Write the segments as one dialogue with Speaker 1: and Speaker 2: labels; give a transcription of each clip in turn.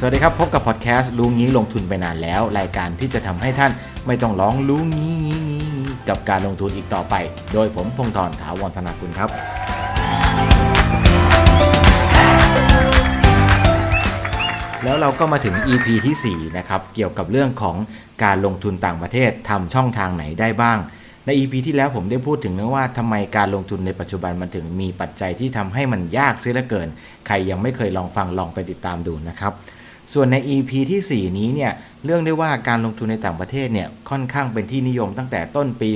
Speaker 1: สวัสดีครับ พบกับพอดแคสต์รู้งี้ลงทุนไปนานแล้ว รายการที่จะทำให้ท่านไม่ต้องร้องรู้งี้งี้งี้กับการลงทุนอีกต่อไป โดยผมพงศธรถาวรธนากุลครับ แล้วเราก็มาถึง EP ที่ 4 นะครับ เกี่ยวกับเรื่องของการลงทุนต่างประเทศทำช่องทางไหนได้บ้างใน EP ที่แล้วผมได้พูดถึงเรื่องว่าทำไมการลงทุนในปัจจุบันมันถึงมีปัจจัยที่ทำให้มันยากเสียเหลือเกิน ใครยังไม่เคยลองฟังลองไปติดตามดูนะครับ ส่วนใน EP ที่ 4 นี้เนี่ยเรื่องได้ว่าการลงทุนในต่างประเทศเนี่ยค่อนข้างเป็นที่นิยมตั้งแต่ต้นปี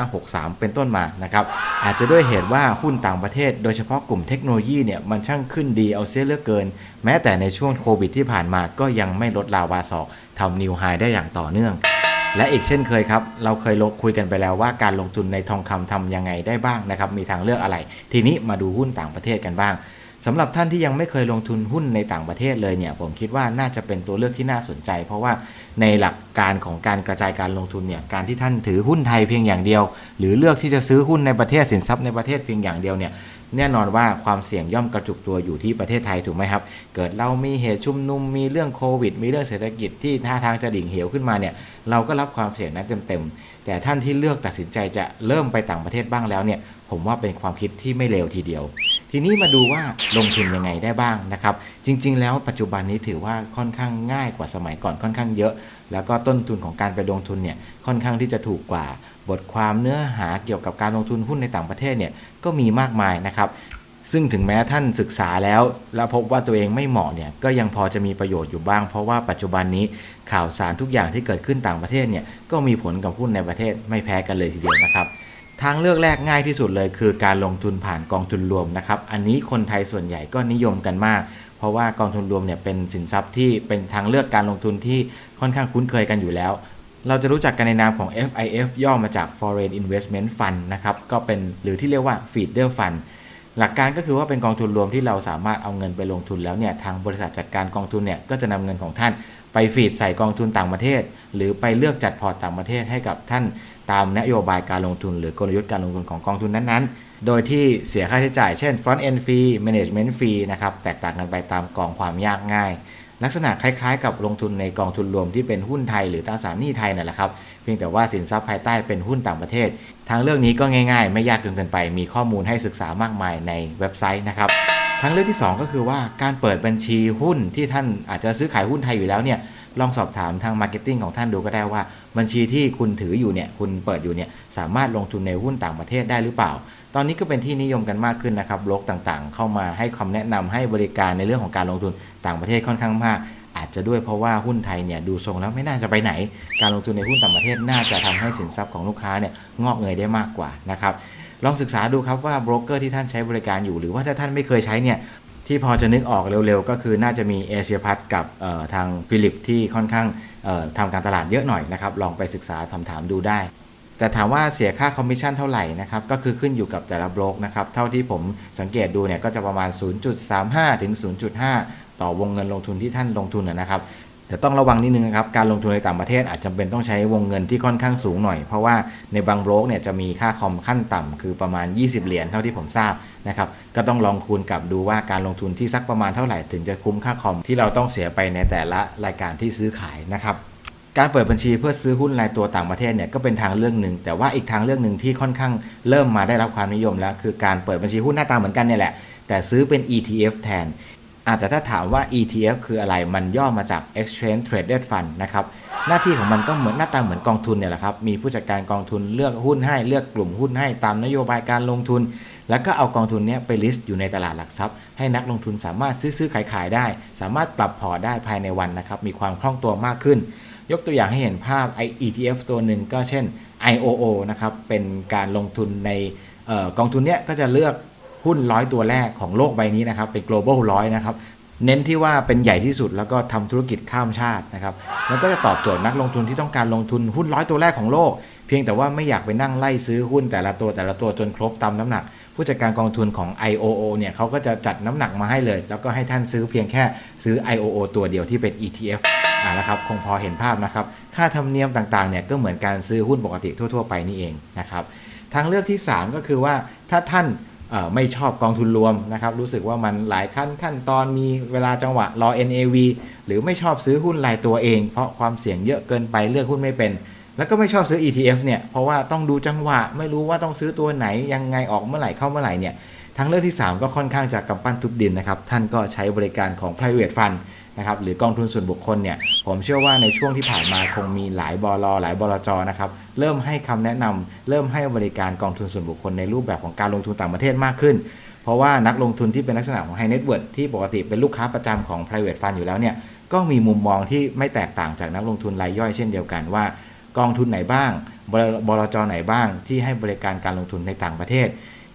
Speaker 1: 2563 เป็นต้นมานะครับอาจจะด้วยเหตุว่าหุ้นต่างประเทศ โดยเฉพาะกลุ่มเทคโนโลยีเนี่ยมันช่างขึ้นดีเอาเสียเลือกเกิน แม้แต่ในช่วงโควิดที่ผ่านมาก็ยังไม่ลดลาวาศอกทำนิวไฮได้อย่างต่อเนื่อง และอีกเช่นเคยครับ เราเคยลงคุยกันไปแล้วว่าการลงทุนในทองคำทำยังไงได้บ้างนะครับมีทางเลือกอะไร ทีนี้มาดูหุ้นต่างประเทศกันบ้าง สำหรับท่านที่ยังไม่เคยลงทุนหุ้นในต่างประเทศเลยเนี่ยผมคิดว่าน่าจะเป็นตัวเลือกที่น่าสนใจ เพราะว่าในหลักการของการกระจายการลงทุนเนี่ยการที่ท่านถือหุ้นไทยเพียงอย่างเดียว หรือเลือกที่จะซื้อหุ้นในประเทศสินทรัพย์ในประเทศเพียงอย่างเดียวเนี่ยแน่นอนว่าความเสี่ยงย่อมกระจุกตัวอยู่ที่ประเทศไทยถูกไหมครับ เกิดเรามีเหตุชุมนุมมีเรื่องโควิด มีเรื่องเศรษฐกิจที่ท่าทางจะดิ่งเหวขึ้นมาเนี่ยเราก็รับความเสี่ยงนั้นเต็มๆแต่ท่านที่เลือกตัดสินใจจะเริ่มไปต่างประเทศบ้างแล้วเนี่ยผมว่าเป็นความคิดที่ไม่เลวทีเดียว ทีนี้มาดูว่าลงทุนยังไงได้บ้างนะครับ จริง ๆ แล้วปัจจุบันนี้ถือว่าค่อนข้างง่ายกว่าสมัยก่อนค่อนข้างเยอะ แล้วก็ต้นทุนของการไปลงทุนเนี่ยค่อนข้างที่จะถูกกว่า บทความเนื้อหาเกี่ยวกับการลงทุนหุ้นในต่างประเทศเนี่ยก็มีมากมายนะครับซึ่งถึงแม้ท่านศึกษาแล้ว แล้วพบว่าตัวเองไม่เหมาะเนี่ยก็ยังพอจะมีประโยชน์อยู่บ้าง เพราะว่าปัจจุบันนี้ข่าวสารทุกอย่างที่เกิดขึ้นต่างประเทศเนี่ยก็มีผลกับหุ้นในประเทศไม่แพ้กันเลยทีเดียวนะครับ ทางเลือกแรกง่ายที่สุดเลยคือการลงทุนผ่านกองทุนรวมนะครับ อันนี้คนไทยส่วนใหญ่ก็นิยมกันมาก เพราะว่ากองทุนรวมเนี่ยเป็นสินทรัพย์ที่เป็นทางเลือกการลงทุนที่ค่อนข้างคุ้นเคยกันอยู่แล้ว เราจะรู้จักกันในนามของ FIF ย่อมาจาก Foreign Investment Fund นะครับ ก็เป็นหรือที่เรียกว่า Feeder Fund หลักการก็คือว่าเป็นกองทุนรวมที่เราสามารถเอาเงินไปลงทุนแล้วเนี่ยทางบริษัทจัดการกองทุนเนี่ยก็จะนำเงินของท่านไปฟีดใส่กองทุนต่างประเทศ หรือไปเลือกจัดพอร์ตต่างประเทศให้กับท่าน ตามนโยบายการลงทุน หรือกลยุทธ์การลงทุนของกองทุนนั้นๆ โดยที่เสียค่าใช้จ่ายเช่น front end fee management fee นะครับแตกต่างกันไปตามกองความยากง่าย ลักษณะคล้ายๆ กับลงทุนในกองทุนรวมที่เป็นหุ้นไทยหรือตราสารหนี้ไทยนั่นแหละครับเพียงแต่ว่าสินทรัพย์ภายใต้เป็นหุ้นต่างประเทศ ทางเรื่องนี้ก็ง่าย ๆ ไม่ยากจนเกินไป มีข้อมูลให้ศึกษามากมายในเว็บไซต์นะครับทางเลือกที่ 2 ก็คือว่าการเปิดบัญชีหุ้นที่ท่านอาจจะซื้อขายหุ้นไทยอยู่แล้วเนี่ย ลองสอบถามทางมาร์เก็ตติ้งของท่านดูก็ได้ว่า บัญชีที่คุณถืออยู่เนี่ยคุณเปิดอยู่เนี่ยสามารถลงทุนในหุ้นต่างประเทศได้หรือเปล่า ตอนนี้ก็เป็นที่นิยมกันมากขึ้นนะครับบล็อกต่างๆ เข้ามาให้คำแนะนำให้บริการในเรื่องของการลงทุนต่างประเทศค่อนข้างมากอาจจะด้วยเพราะว่าหุ้นไทยเนี่ยดูทรงแล้วไม่น่าจะไปไหน การลงทุนในหุ้นต่างประเทศน่าจะทำให้สินทรัพย์ของลูกค้าเนี่ยงอกเงยได้มากกว่านะครับลองศึกษาดูครับว่าโบรกเกอร์ที่ท่านใช้บริการอยู่ หรือว่าถ้าท่านไม่เคยใช้เนี่ย ที่พอจะนึกออกเร็วๆ ก็คือน่าจะมีเอเชียพัทกับทางฟิลิปที่ค่อนข้างทำการตลาดเยอะหน่อยนะครับ ลองไปศึกษาสอบถามดูได้ แต่ถามว่าเสียค่าคอมมิชชั่นเท่าไหร่นะครับ ก็คือขึ้นอยู่กับแต่ละบล็อกนะครับ เท่าที่ผมสังเกตดูเนี่ยก็จะประมาณ 0.35 ถึง 0.5 ต่อวงเงินลงทุนที่ท่านลงทุนนะครับ แต่ต้องระวังนิดนึงนะครับ การลงทุนในต่างประเทศอาจจำเป็นต้องใช้วงเงินที่ค่อนข้างสูงหน่อย เพราะว่าในบางบล็อกเนี่ยจะมีค่าคอมขั้นต่ำคือประมาณ 20 เหรียญเท่าที่ผมทราบนะครับ ก็ต้องลองคูณกับดูว่าการลงทุนที่สักประมาณเท่าไหร่ถึงจะคุ้มค่าคอมที่เราต้องเสียไปในแต่ละรายการที่ซื้อขายนะครับการเปิดบัญชีเพื่อซื้อหุ้นรายตัวต่างประเทศเนี่ยก็เป็นทางเลือกหนึ่ง แต่ว่าอีกทางเลือกหนึ่งที่ค่อนข้างเริ่มมาได้รับความนิยมแล้ว คือการเปิดบัญชีหุ้นหน้าตาเหมือนกันเนี่ยแหละแต่ซื้อเป็น ETF แทน อาแต่ถ้าถามว่า ETF คืออะไรมันย่อมาจาก Exchange Traded Fund นะครับ หน้าที่ของมันก็เหมือนหน้าตาเหมือนกองทุนเนี่ยแหละครับ มีผู้จัดการกองทุนเลือกหุ้นให้เลือกกลุ่มหุ้นให้ตามนโยบายการลงทุน แล้วก็เอากองทุนนี้ไปลิสต์อยู่ในตลาดหลักทรัพย์ ให้นักลงทุนสามารถซื้อซื้อขายขายได้ สามารถปรับพอร์ตได้ภายในวันนะครับมีความคล่องตัวมากขึ้น ยกตัวอย่างให้เห็นภาพ ETF ตัวหนึ่งก็เช่น IOO นะครับเป็นการลงทุนในออกองทุนเนี้ยก็จะเลือก หุ้นร้อยตัวแรกของโลกใบนี้นะครับ เป็น global ร้อยนะครับ เน้นที่ว่าเป็นใหญ่ที่สุดแล้วก็ทำธุรกิจข้ามชาตินะครับมันก็จะตอบโจทย์นักลงทุนที่ต้องการลงทุนหุ้นร้อยตัวแรกของโลก เพียงแต่ว่าไม่อยากไปนั่งไล่ซื้อหุ้นแต่ละตัวแต่ละตัวจนครบตามน้ำหนัก ผู้จัดการกองทุนของ IOO เนี่ยเขาก็จะจัดน้ำหนักมาให้เลย แล้วก็ให้ท่านซื้อเพียงแค่ซื้อ IOO ตัวเดียวที่เป็น ETF อ่าแล้วครับคงพอเห็นภาพนะครับ ค่าธรรมเนียมต่างๆเนี่ยก็เหมือนการซื้อหุ้นปกติทั่ว ๆ ไปนี่เองนะครับทางเลือกที่ 3 ก็คือว่าถ้าท่านเอ่อ ไม่ชอบกองทุนรวมนะครับรู้สึกว่ามันหลายขั้นขั้นตอนมีเวลาจังหวะรอ NAV หรือไม่ชอบซื้อหุ้นรายตัวเอง เพราะความเสี่ยงเยอะเกินไปเลือกหุ้นไม่เป็น แล้วก็ไม่ชอบซื้อ ETF เนี่ยเพราะว่าต้องดูจังหวะไม่รู้ว่าต้องซื้อตัวไหนยังไงออกเมื่อไหร่เข้าเมื่อไหร่เนี่ยทางเลือกที่ 3 ก็ค่อนข้างจะกำปั้นทุบดินนะครับท่านก็ใช้บริการของ private fund นะครับหรือกองทุนส่วนบุคคลเนี่ยผมเชื่อว่าในช่วงที่ผ่านมาคงมีหลายบลหลายบลจนะครับเริ่มให้คำแนะนำเริ่มให้บริการกองทุนส่วนบุคคลในรูปแบบของการลงทุนต่างประเทศมากขึ้น เพราะว่านักลงทุนที่เป็นลักษณะของ high net worth ที่ปกติเป็นลูกค้าประจำของ private fund อยู่แล้วเนี่ยก็มีมุมมองที่ไม่แตกต่างจากนักลงทุนรายย่อยเช่นเดียวกันว่า กองทุนไหนบ้าง บลบลจไหนบ้างที่ให้บริการการลงทุนในต่างประเทศ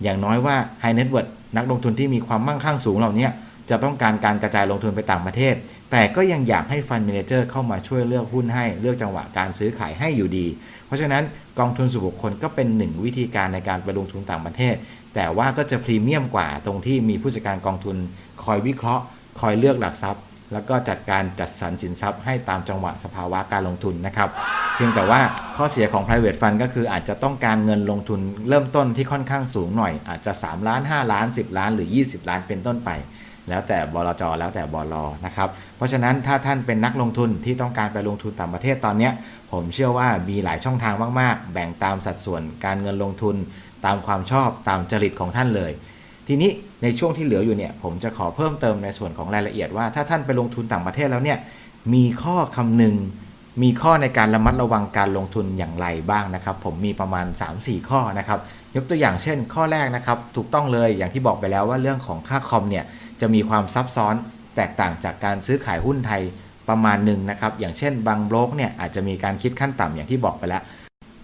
Speaker 1: อย่างน้อยว่า high net worth นักลงทุนที่มีความมั่งคั่งสูงเหล่านี้ จะต้องการการกระจายลงทุนไปต่างประเทศ แต่ก็ยังอยากให้ฟันเมนเจอร์เข้ามาช่วยเลือกหุ้นให้เลือกจังหวะการซื้อขายให้อยู่ดี เพราะฉะนั้นกองทุนส่วนบุคคลก็เป็นหนึ่งวิธีการในการไปลงทุนต่างประเทศ แต่ว่าก็จะพรีเมียมกว่าตรงที่มีผู้จัดการกองทุนคอยวิเคราะห์ คอยเลือกหลักทรัพย์ แล้วก็จัดการจัดสรรสินทรัพย์ให้ตามจังหวะสภาวะการลงทุนนะครับ เพียงแต่ว่าข้อเสียของ private fund ก็คืออาจจะต้องการเงินลงทุนเริ่มต้นที่ค่อนข้างสูงหน่อย อาจจะ 3 ล้าน 5 ล้าน 10 ล้านหรือ 20 ล้านเป็นต้นไป แล้วแต่บลจแล้วแต่บลนะครับ เพราะฉะนั้นถ้าท่านเป็นนักลงทุนที่ต้องการไปลงทุนต่างประเทศตอนนี้ ผมเชื่อว่ามีหลายช่องทางมาก ๆ แบ่งตามสัดส่วนการเงินลงทุน ตามความชอบตามจริตของท่านเลย ทีนี้ในช่วงที่เหลืออยู่เนี่ย ผมจะขอเพิ่มเติมในส่วนของรายละเอียดว่าถ้าท่านไปลงทุนต่างประเทศแล้วเนี่ยมีข้อคำหนึ่งมีข้อในการระมัดระวังการลงทุนอย่างไรบ้างนะครับ ผมมีประมาณ 3-4 ข้อนะครับ ยกตัวอย่างเช่น ข้อแรกนะครับ ถูกต้องเลยอย่างที่บอกไปแล้วว่าเรื่องของค่าคอมเนี่ย จะมีความซับซ้อนแตกต่างจากการซื้อขายหุ้นไทยประมาณหนึ่งนะครับ อย่างเช่นบางโบรกเนี่ยอาจจะมีการคิดขั้นต่ำอย่างที่บอกไปแล้ว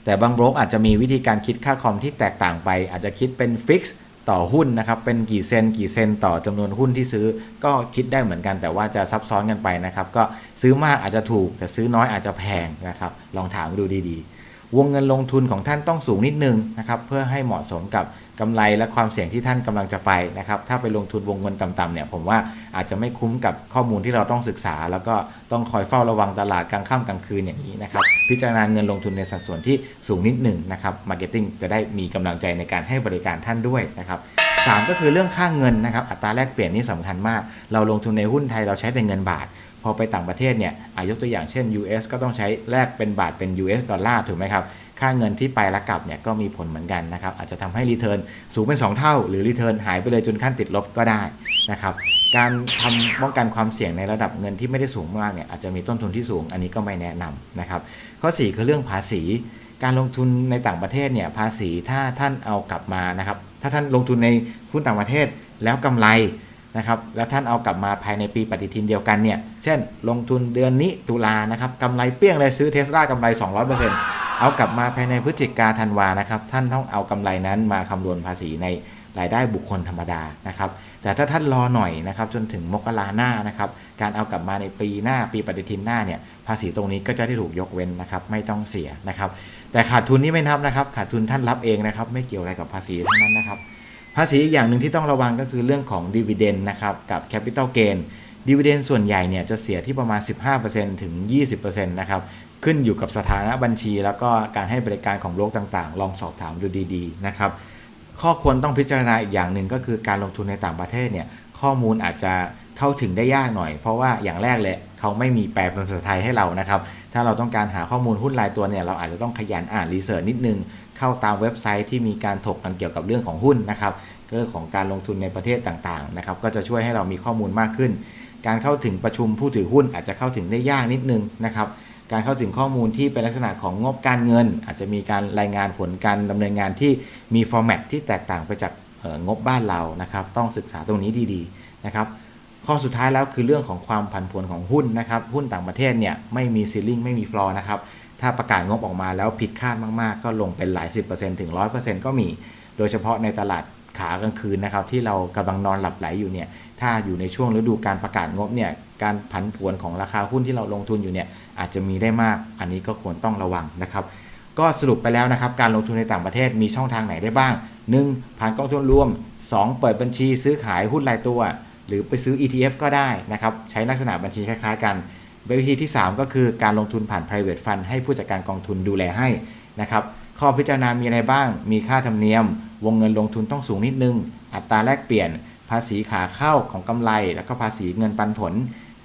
Speaker 1: แต่บางโบรกอาจจะมีวิธีการคิดค่าคอมที่แตกต่างไป อาจจะคิดเป็นฟิกซ์ต่อหุ้นนะครับ เป็นกี่เซนกี่เซนต่อจำนวนหุ้นที่ซื้อ ก็คิดได้เหมือนกัน แต่ว่าจะซับซ้อนกันไปนะครับ ก็ซื้อมากอาจจะถูก แต่ซื้อน้อยอาจจะแพงนะครับ ลองถามดูดีๆ วงเงินลงทุนของท่านต้องสูงนิดนึงนะครับเพื่อให้เหมาะสมกับกำไรและความเสี่ยงที่ท่านกำลังจะไปนะครับถ้าไปลงทุนวงเงินต่ำๆเนี่ยผมว่าอาจจะไม่คุ้มกับข้อมูลที่เราต้องศึกษา แล้วก็ต้องคอยเฝ้าระวังตลาดกลางค่ำกลางคืนอย่างนี้นะครับพิจารณาเงินลงทุนในสัดส่วนที่สูงนิดหนึ่งนะครับมาร์เก็ตติ้งจะได้มีกำลังใจในการให้บริการท่านด้วยนะครับสามก็คือเรื่องค่าเงินนะครับอัตราแลกเปลี่ยนนี่สำคัญมาก เราลงทุนในหุ้นไทยเราใช้แต่เงินบาท พอไปต่างประเทศเนี่ยอายกตัวอย่างเช่น US ก็ต้องใช้แลกเป็นบาทเป็น US ดอลลาร์ถูกไหมครับ ค่าเงินที่ไปและกลับเนี่ยก็มีผลเหมือนกันนะครับ อาจจะทำให้รีเทิร์นสูงเป็น 2 เท่า หรือรีเทิร์นหายไปเลยจนขั้นติดลบก็ได้นะครับ การทำป้องกันความเสี่ยงในระดับเงินที่ไม่ได้สูงมากเนี่ยอาจจะมีต้นทุนที่สูง อันนี้ก็ไม่แนะนำนะครับ ข้อ 4 คือเรื่องภาษี การลงทุนในต่างประเทศเนี่ยภาษีถ้าท่านเอากลับมานะครับ ถ้าท่านลงทุนในหุ้นต่างประเทศแล้วกำไร นะครับแล้วท่านเอากลับมาภายในปีปฏิทินเดียวกันเนี่ย เช่น ลงทุนเดือนนี้ตุลานะครับกำไรเปี้ยงเลยซื้อเทสลากำไร 200%เอากลับมาภายในพฤศจิกาธันวานะครับท่านต้องเอากำไรนั้นมาคำนวณภาษีในรายได้บุคคลธรรมดานะครับแต่ถ้าท่านรอหน่อยนะครับจนถึงมกราหน้านะครับการเอากลับมาในปีหน้าปีปฏิทินหน้าเนี่ยภาษีตรงนี้ก็จะได้ถูกยกเว้นนะครับไม่ต้องเสียนะครับแต่ขาดทุนนี่ไม่นับนะครับขาดทุนท่านรับเองนะครับไม่เกี่ยวอะไรกับภาษีทั้งนั้นนะครับ ภาษีอีกอย่างหนึ่งที่ต้องระวังก็คือเรื่องของดีเวเดนนะครับกับแคปิตอลเกนดีเวเดนส่วนใหญ่เนี่ยจะเสียที่ประมาณ 15%ถึง 20%นะครับขึ้นอยู่กับสถานะบัญชี แล้วก็การให้บริการของโลกต่างๆ ลองสอบถามดูดีๆนะครับข้อควรต้องพิจารณาอีกอย่างหนึ่งก็คือการลงทุนในต่างประเทศเนี่ยข้อมูลอาจจะเข้าถึงได้ยากหน่อย เพราะว่าอย่างแรกเลยเขาไม่มีแปลเป็นภาษาไทยให้เรานะครับถ้าเราต้องการหาข้อมูลหุ้นรายตัวเนี่ยเราอาจจะต้องขยันอ่านรีเสิร์ชนิดนึง เข้าตามเว็บไซต์ที่มีการถกกันเกี่ยวกับเรื่องของหุ้นนะครับเรื่องของการลงทุนในประเทศต่างๆนะครับก็จะช่วยให้เรามีข้อมูลมากขึ้น การเข้าถึงประชุมผู้ถือหุ้นอาจจะเข้าถึงได้ยากนิดนึงนะครับการเข้าถึงข้อมูลที่เป็นลักษณะของงบการเงิน อาจจะมีการรายงานผลการดำเนินงานที่มีฟอร์แมตที่แตกต่างไปจากงบบ้านเรานะครับต้องศึกษาตรงนี้ดีๆนะครับข้อสุดท้ายแล้วคือเรื่องของความผันผวนของหุ้นนะครับหุ้นต่างประเทศเนี่ยไม่มีซีลิงไม่มีฟลอร์นะครับ ถ้าประกาศงบออกมาแล้วผิดคาดมากๆ ก็ลงเป็นหลาย 10%ถึง 100%ก็มี โดยเฉพาะในตลาดขากลางคืนนะครับ ที่เรากำลังนอนหลับไหลอยู่เนี่ย ถ้าอยู่ในช่วงฤดูการประกาศงบเนี่ย การผันผวนของราคาหุ้นที่เราลงทุนอยู่เนี่ยอาจจะมีได้มาก อันนี้ก็ควรต้องระวังนะครับ ก็สรุปไปแล้วนะครับ การลงทุนในต่างประเทศมีช่องทางไหนได้บ้าง 1. ผ่านกองทุนรวม 2. เปิดบัญชีซื้อขายหุ้นรายตัว หรือไปซื้อ ETF ก็ได้นะครับ ใช้ลักษณะบัญชีคล้าย ๆ กัน วิธีที่ 3 ก็คือการลงทุนผ่าน private fund ให้ผู้จัดการกองทุนดูแลให้นะครับข้อพิจารณามีอะไรบ้าง มีค่าธรรมเนียม วงเงินลงทุนต้องสูงนิดนึง อัตราแลกเปลี่ยน ภาษีขาเข้าของกำไร แล้วก็ภาษีเงินปันผล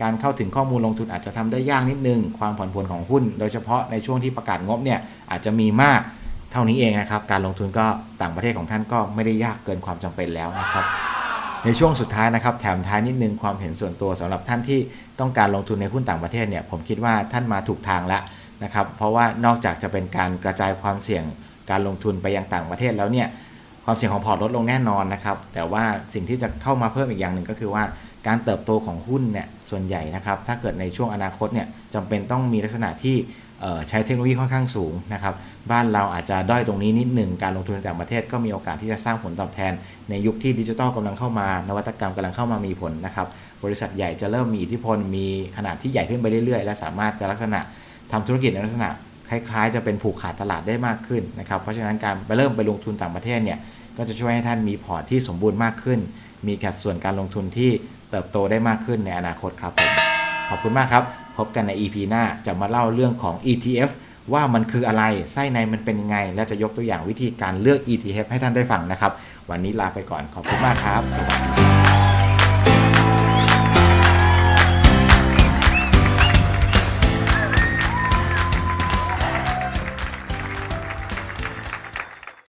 Speaker 1: การเข้าถึงข้อมูลลงทุนอาจจะทำได้ยากนิดนึง ความผันผวนของหุ้น โดยเฉพาะในช่วงที่ประกาศงบเนี่ยอาจจะมีมากเท่านี้เองนะครับ การลงทุนก็ต่างประเทศของท่านก็ไม่ได้ยากเกินความจำเป็นแล้วนะครับ ในช่วงสุดท้ายนะครับแถมท้ายนิดนึงความเห็นส่วนตัวสำหรับท่านที่ต้องการลงทุนในหุ้นต่างประเทศเนี่ยผมคิดว่าท่านมาถูกทางแล้วนะครับเพราะว่านอกจากจะเป็นการกระจายความเสี่ยงการลงทุนไปยังต่างประเทศแล้วเนี่ยความเสี่ยงของพอร์ตลดลงแน่นอนนะครับ แต่ว่าสิ่งที่จะเข้ามาเพิ่มอีกอย่างหนึ่งก็คือว่าการเติบโตของหุ้นเนี่ยส่วนใหญ่นะครับ ถ้าเกิดในช่วงอนาคตเนี่ยจำเป็นต้องมีลักษณะที่ ใช้เทคโนโลยีค่อนข้างสูงนะครับบ้านเราอาจจะด้อยตรงนี้นิดหนึ่งการลงทุนในต่างประเทศก็มีโอกาสที่จะสร้างผลตอบแทน ในยุคที่ดิจิทัลกำลังเข้ามานวัตกรรมกำลังเข้ามามีผลนะครับบริษัทใหญ่จะเริ่มมีอิทธิพลมีขนาดที่ใหญ่ขึ้นไปเรื่อยๆ และสามารถจะลักษณะทำธุรกิจในลักษณะคล้ายๆ จะเป็นผูกขาดตลาดได้มากขึ้นนะครับเพราะฉะนั้นการไปเริ่มไปลงทุนต่างประเทศเนี่ยก็จะช่วยให้ท่านมีพอร์ตที่สมบูรณ์มากขึ้น มีสัดส่วนการลงทุนที่เติบโตได้มากขึ้นในอนาคตครับผมขอบคุณมากครับ พบกันใน EP หน้าจะมาเล่าเรื่องของ ETF ว่ามันคืออะไรไส้ในมันเป็นยังไง และจะยกตัวอย่างวิธีการเลือก ETF ให้ท่านได้ฟังนะครับ วันนี้ลาไปก่อนขอบคุณมากครับ สวัสดีครับ